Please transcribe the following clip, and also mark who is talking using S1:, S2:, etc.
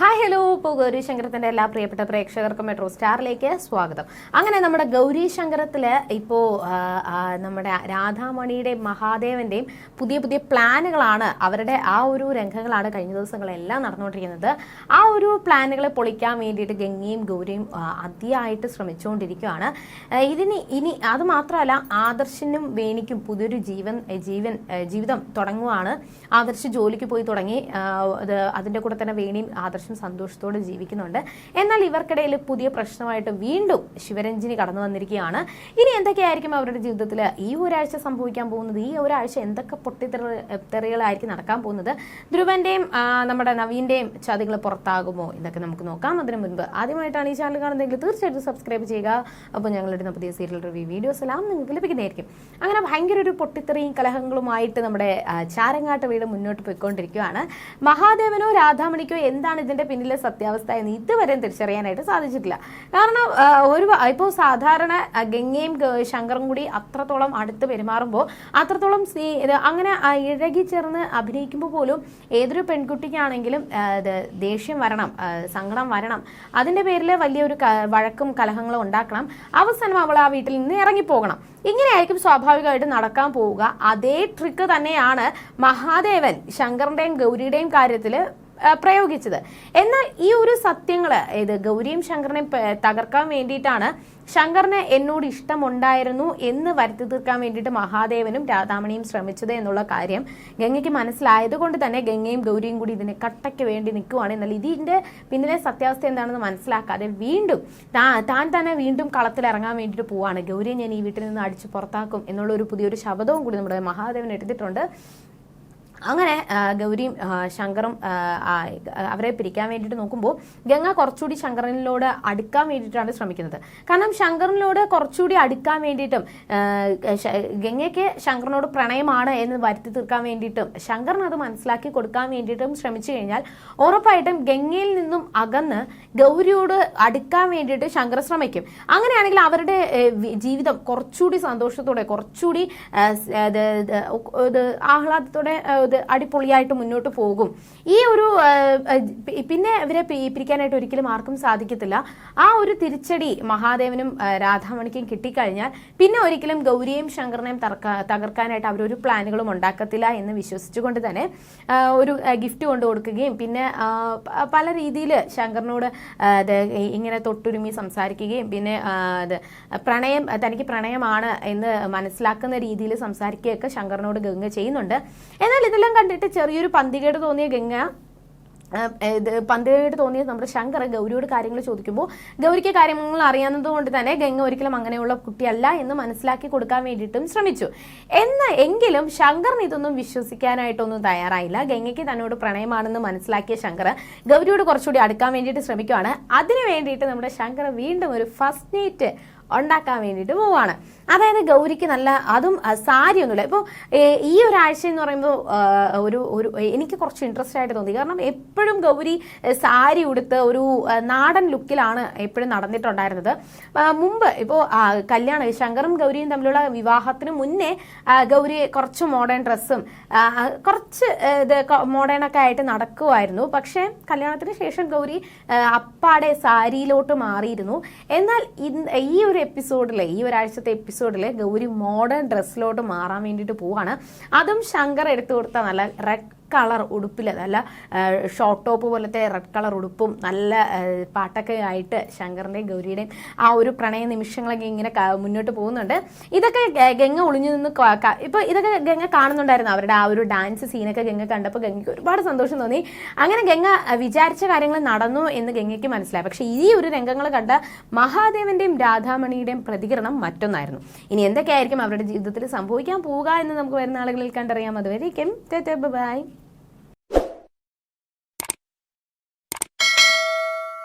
S1: Hi hello ഇപ്പോൾ ഗൗരി ശങ്കരത്തിന്റെ എല്ലാ പ്രിയപ്പെട്ട പ്രേക്ഷകർക്കും മെട്രോ സ്റ്റാറിലേക്ക് സ്വാഗതം. അങ്ങനെ നമ്മുടെ ഗൗരി ശങ്കരത്തിൽ ഇപ്പോൾ നമ്മുടെ രാധാമണിയുടെയും മഹാദേവന്റെയും പുതിയ പുതിയ പ്ലാനുകളാണ് അവരുടെ ആ ഒരു രംഗങ്ങളാണ് കഴിഞ്ഞ ദിവസങ്ങളെല്ലാം നടന്നുകൊണ്ടിരിക്കുന്നത്. ആ ഒരു പ്ലാനുകളെ പൊളിക്കാൻ വേണ്ടിയിട്ട് ഗംഗയും ഗൗരിയും അതിയായിട്ട് ശ്രമിച്ചുകൊണ്ടിരിക്കുകയാണ്. ഇതിന് ഇനി അത് മാത്രമല്ല ആദർശിനും വേണിക്കും പുതിയൊരു ജീവൻ ജീവൻ ജീവിതം തുടങ്ങുവാണ്. ആദർശ് ജോലിക്ക് പോയി തുടങ്ങി അതിന്റെ കൂടെ തന്നെ വേണിയും ആദർശം സന്തോഷത്തോടെ ജീവിക്കുന്നുണ്ട്. എന്നാൽ ഇവർക്കിടയിൽ പുതിയ പ്രശ്നമായിട്ട് വീണ്ടും ശിവരഞ്ജിനി കടന്നു വന്നിരിക്കുകയാണ്. ഇനി എന്തൊക്കെയായിരിക്കും അവരുടെ ജീവിതത്തിൽ ഈ ഒരാഴ്ച സംഭവിക്കാൻ പോകുന്നത് ഈ ഒരാഴ്ച എന്തൊക്കെ പൊട്ടിത്തെറികളായിരിക്കും നടക്കാൻ പോകുന്നത്? ധ്രുവന്റെയും നമ്മുടെ നവീന്റെയും ചതികൾ പുറത്താകുമോ? ഇതൊക്കെ നമുക്ക് നോക്കാം. അതിനു മുൻപ് ആദ്യമായിട്ടാണ് ഈ ചാനൽ കാണുന്നതെങ്കിൽ തീർച്ചയായിട്ടും സബ്സ്ക്രൈബ് ചെയ്യുക. അപ്പോൾ ഞങ്ങളുടെ പുതിയ സീരിയൽ റിവ്യൂ വീഡിയോസ് എല്ലാം നിങ്ങൾക്ക് ലഭിക്കുന്നതായിരിക്കും. അങ്ങനെ ഭയങ്കര ഒരു പൊട്ടിത്തെറിയും കലഹങ്ങളുമായിട്ട് നമ്മുടെ ചാരങ്ങാട്ട് വീട് മുന്നോട്ട് പോയിക്കൊണ്ടിരിക്കുകയാണ്. മഹാദേവനോ രാധാമണിക്കോ എന്താണ് ഇതിന്റെ പിന്നിലെ സത്യാവസ്ഥ എന്ന് ഇതുവരെ തിരിച്ചറിയാനായിട്ട് സാധിച്ചിട്ടില്ല. കാരണം ഒരു ഇപ്പോൾ സാധാരണ ഗംഗയും ശങ്കറും കൂടി അത്രത്തോളം അടുത്ത് പെരുമാറുമ്പോൾ അത്രത്തോളം സ്നേ അങ്ങനെ ഇഴകി ചേർന്ന് അഭിനയിക്കുമ്പോൾ പോലും ഏതൊരു പെൺകുട്ടിക്കാണെങ്കിലും ദേഷ്യം വരണം സങ്കടം വരണം. അതിന്റെ പേരിൽ വലിയൊരു വഴക്കും കലഹങ്ങളും ഉണ്ടാക്കണം. അവസാനം അവൾ ആ വീട്ടിൽ നിന്ന് ഇറങ്ങിപ്പോകണം. ഇങ്ങനെയായിരിക്കും സ്വാഭാവികമായിട്ട് നടക്കാൻ പോവുക. അതേ ട്രിക്ക് തന്നെയാണ് മഹാദേവൻ ശങ്കറിന്റെയും ഗൗരിയുടെയും കാര്യത്തിൽ പ്രയോഗിച്ചത്. എന്നാൽ ഈ ഒരു സത്യങ്ങൾ ഇത് ഗൗരിയും ശങ്കറിനെ തകർക്കാൻ വേണ്ടിയിട്ടാണ് ശങ്കറിന് എന്നോട് ഇഷ്ടമുണ്ടായിരുന്നു എന്ന് വരുത്തി തീർക്കാൻ വേണ്ടിയിട്ട് മഹാദേവനും രാധാമണിയും ശ്രമിച്ചത് എന്നുള്ള കാര്യം ഗംഗയ്ക്ക് മനസ്സിലായത് കൊണ്ട് തന്നെ ഗംഗയും ഗൗരിയും കൂടി ഇതിനെ കട്ടയ്ക്ക് വേണ്ടി നിൽക്കുവാണ്. എന്നാൽ ഇതിന്റെ പിന്നിലെ സത്യാവസ്ഥ എന്താണെന്ന് മനസ്സിലാക്കാതെ വീണ്ടും താൻ തന്നെ വീണ്ടും കളത്തിൽ ഇറങ്ങാൻ വേണ്ടിയിട്ട് പോവാണ്. ഗൗരിയെ ഞാൻ ഈ വീട്ടിൽ നിന്ന് അടിച്ച് പുറത്താക്കും എന്നുള്ള ഒരു പുതിയൊരു ശബ്ദവും കൂടി നമ്മുടെ മഹാദേവൻ എടുത്തിട്ടുണ്ട്. അങ്ങനെ ഗൗരിയും ശങ്കറും അവരെ പിരിക്കാൻ വേണ്ടിയിട്ട് നോക്കുമ്പോൾ ഗംഗ കുറച്ചുകൂടി ശങ്കറിനോട് അടുക്കാൻ വേണ്ടിയിട്ടാണ് ശ്രമിക്കുന്നത്. കാരണം ശങ്കറിനോട് കുറച്ചുകൂടി അടുക്കാൻ വേണ്ടിയിട്ടും ഗംഗയ്ക്ക് ശങ്കറിനോട് പ്രണയമാണ് എന്ന് വരുത്തി തീർക്കാൻ വേണ്ടിയിട്ടും ശങ്കറിന് അത് മനസ്സിലാക്കി കൊടുക്കാൻ വേണ്ടിയിട്ടും ശ്രമിച്ചു കഴിഞ്ഞാൽ ഉറപ്പായിട്ടും ഗംഗയിൽ നിന്നും അകന്ന് ഗൗരിയോട് അടുക്കാൻ വേണ്ടിയിട്ട് ശങ്കർ ശ്രമിക്കും. അങ്ങനെയാണെങ്കിൽ അവരുടെ ജീവിതം കുറച്ചുകൂടി സന്തോഷത്തോടെ കുറച്ചുകൂടി ആഹ്ലാദത്തോടെ അടിപൊളിയായിട്ട് മുന്നോട്ട് പോകും. ഈ ഒരു പിന്നെ ഇവരെ പിരിക്കാനായിട്ട് ഒരിക്കലും ആർക്കും സാധിക്കത്തില്ല. ആ ഒരു തിരിച്ചടി മഹാദേവനും രാധാമണിക്കും കിട്ടിക്കഴിഞ്ഞാൽ പിന്നെ ഒരിക്കലും ഗൗരിയെയും ശങ്കറിനെയും തകർക്കാനായിട്ട് അവരൊരു പ്ലാനുകളും ഉണ്ടാക്കത്തില്ല എന്ന് വിശ്വസിച്ചുകൊണ്ട് തന്നെ ഒരു ഗിഫ്റ്റ് കൊണ്ടു കൊടുക്കുകയും പിന്നെ പല രീതിയിൽ ശങ്കറിനോട് ഇത് ഇങ്ങനെ തൊട്ടുരുമി സംസാരിക്കുകയും പിന്നെ അത് പ്രണയം തനിക്ക് പ്രണയമാണ് എന്ന് മനസ്സിലാക്കുന്ന രീതിയിൽ സംസാരിക്കുകയൊക്കെ ശങ്കറിനോട് ഗംഗ ചെയ്യുന്നുണ്ട്. എന്നാൽ ഇതെല്ലാം കണ്ടിട്ട് ചെറിയൊരു പന്തികേട് തോന്നിയ ഗംഗ ഇത് പന്തികേട് തോന്നിയ നമ്മുടെ ശങ്കർ ഗൗരിയോട് കാര്യങ്ങൾ ചോദിക്കുമ്പോൾ ഗൗരിക്ക് കാര്യങ്ങൾ അറിയാവുന്നത് കൊണ്ട് തന്നെ ഗംഗ ഒരിക്കലും അങ്ങനെയുള്ള കുട്ടിയല്ല എന്ന് മനസ്സിലാക്കി കൊടുക്കാൻ വേണ്ടിയിട്ടും ശ്രമിച്ചു. എന്ന് എങ്കിലും ശങ്കറിന് ഇതൊന്നും വിശ്വസിക്കാനായിട്ടൊന്നും തയ്യാറായില്ല. ഗംഗയ്ക്ക് തന്നോട് പ്രണയമാണെന്ന് മനസ്സിലാക്കിയ ശങ്കർ ഗൗരിയോട് കുറച്ചുകൂടി അടുക്കാൻ വേണ്ടിയിട്ട് ശ്രമിക്കുകയാണ് അതിനു വേണ്ടിയിട്ട് നമ്മുടെ ശങ്കർ വീണ്ടും ഒരു ഫസ്റ്റ് നൈറ്റ് ഉണ്ടാക്കാൻ വേണ്ടിയിട്ട് പോവാണ്. അതായത് ഗൗരിക്ക് നല്ല അതും സാരി ഒന്നുമില്ല. ഇപ്പോൾ ഈ ഒരാഴ്ച എന്ന് പറയുമ്പോൾ ഒരു ഒരു എനിക്ക് കുറച്ച് ഇൻട്രസ്റ്റ് ആയിട്ട് തോന്നി. കാരണം എപ്പോഴും ഗൗരി സാരി ഉടുത്ത് ഒരു നാടൻ ലുക്കിലാണ് എപ്പോഴും നടന്നിട്ടുണ്ടായിരുന്നത്. മുമ്പ് ഇപ്പോൾ കല്യാണം ശങ്കറും ഗൗരിയും തമ്മിലുള്ള വിവാഹത്തിന് മുന്നേ ഗൗരി കുറച്ച് മോഡേൺ ഡ്രസ്സും കുറച്ച് ഇത് മോഡേണൊക്കെ ആയിട്ട് നടക്കുമായിരുന്നു പക്ഷേ കല്യാണത്തിന് ശേഷം ഗൗരി അപ്പാടെ സാരിയിലോട്ട് മാറിയിരുന്നു. എന്നാൽ ഈ ഒരു എപ്പിസോഡിൽ ഈ ഒരാഴ്ചത്തെ എപ്പിസോഡിൽ ഗൗരി മോഡേൺ ഡ്രസ്സിലോട്ട് മാറാൻ വേണ്ടിയിട്ട് പോവാണ്. അതും ശങ്കർ എടുത്തു കൊടുത്ത നല്ല കളർ ഉടുപ്പിൽ നല്ല ഷോർട്ട് ടോപ്പ് പോലത്തെ റെഡ് കളർ ഉടുപ്പും നല്ല പാട്ടൊക്കെ ആയിട്ട് ശങ്കറിന്റെയും ഗൗരിയുടെയും ആ ഒരു പ്രണയ നിമിഷങ്ങളൊക്കെ ഇങ്ങനെ മുന്നോട്ട് പോകുന്നുണ്ട്. ഇതൊക്കെ ഗംഗ ഒളിഞ്ഞു നിന്ന് ക- ക- ഇപ്പൊ ഇതൊക്കെ ഗംഗ കാണുന്നുണ്ടായിരുന്നു അവരുടെ ആ ഒരു ഡാൻസ് സീനൊക്കെ ഗംഗ കണ്ടപ്പോൾ ഗംഗയ്ക്ക് ഒരുപാട് സന്തോഷം തോന്നി. അങ്ങനെ ഗംഗ വിചാരിച്ച കാര്യങ്ങൾ നടന്നു എന്ന് ഗംഗയ്ക്ക് മനസ്സിലായി. പക്ഷേ ഈ ഒരു രംഗങ്ങൾ കണ്ട മഹാദേവന്റെയും രാധാമണിയുടെയും പ്രതികരണം മറ്റൊന്നായിരുന്നു. ഇനി എന്തൊക്കെയായിരിക്കും അവരുടെ ജീവിതത്തിൽ സംഭവിക്കാൻ പോവുക എന്ന് നമുക്ക് വരുന്ന ആളുകളിൽ കണ്ടറിയാം. അതുവരെയും ബൈ.